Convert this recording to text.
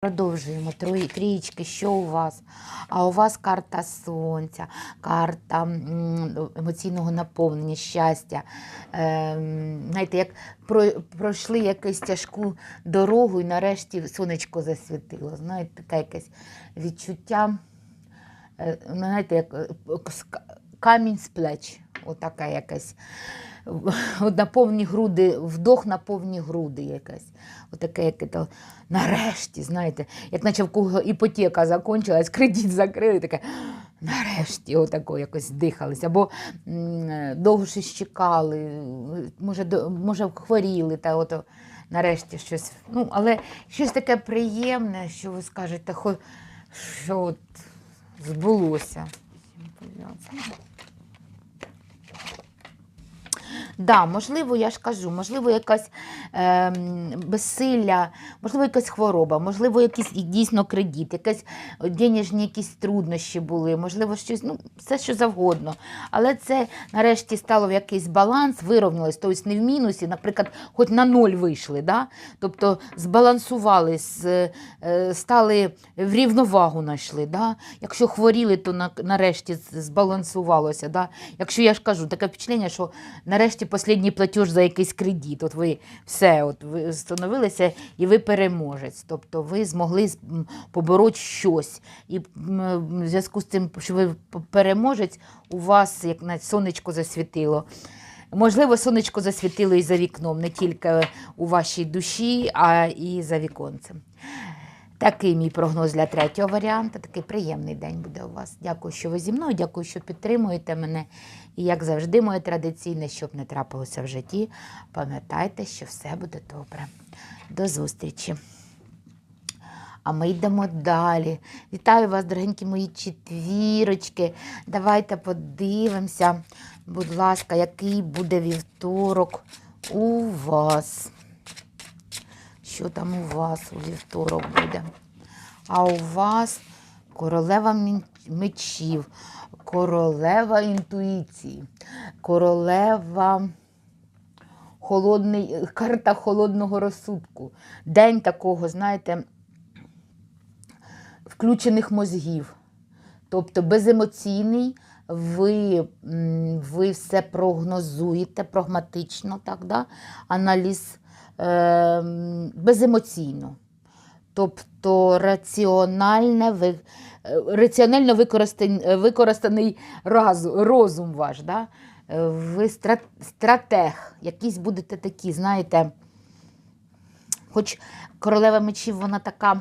Продовжуємо трієчки, що у вас? А у вас карта сонця, карта емоційного наповнення, щастя. Ем, знаєте, як про, пройшли якусь тяжку дорогу і нарешті сонечко засвітило. Знаєте, таке якесь відчуття, е, ну, знаєте, як е, камінь з плеч. Отака якась. На повні груди, вдох на повні груди якась. Отаке, яке то нарешті, знаєте, як наче в кого іпотека закінчилась, кредит закрили, таке нарешті отако якось дихались. Або довго щось чекали, може, може хворіли, та ото нарешті щось. Ну, але щось таке приємне, що ви скажете, що от збулося. Да, можливо, я ж кажу, можливо, якась ем, безсилля, можливо, якась хвороба, можливо, якийсь дійсно кредит, якісь денежні якісь труднощі були, можливо, щось, ну, все що завгодно. Але це нарешті стало в якийсь баланс, вирівнялось, тобто не в мінусі, наприклад, хоч на ноль вийшли, да? тобто збалансували, е, стали в рівновагу знайшли. Да? Якщо хворіли, то нарешті збалансувалося. Да? Якщо я ж кажу, таке впечатлення, що нарешті останній платеж за якийсь кредит. От ви все, от ви становилися і ви переможець. Тобто ви змогли побороти щось. І в зв'язку з тим, що ви переможець, у вас як навіть сонечко засвітило. Можливо, сонечко засвітило і за вікном, не тільки у вашій душі, а і за віконцем. Такий мій прогноз для третього варіанту. Такий приємний день буде у вас. Дякую, що ви зі мною, дякую, що підтримуєте мене. І як завжди, моє традиційне, щоб не трапилося в житті, пам'ятайте, що все буде добре. До зустрічі. А ми йдемо далі. Вітаю вас, дорогенькі мої четвірочки. Давайте подивимося, будь ласка, який буде вівторок у вас. Що там у вас у вівторок буде? А у вас королева мечів, королева інтуїції, королева холодний, карта холодного розсудку. День такого, знаєте, включених мозгів. Тобто беземоційний, ви, ви все прогнозуєте прагматично, так, да? аналіз беземоційно. Тобто раціональне, е, раціонально використаний, використаний разу- розум ваш. Да? Е, Ви стратег, якісь будете такі, знаєте, хоч королева мечів, вона така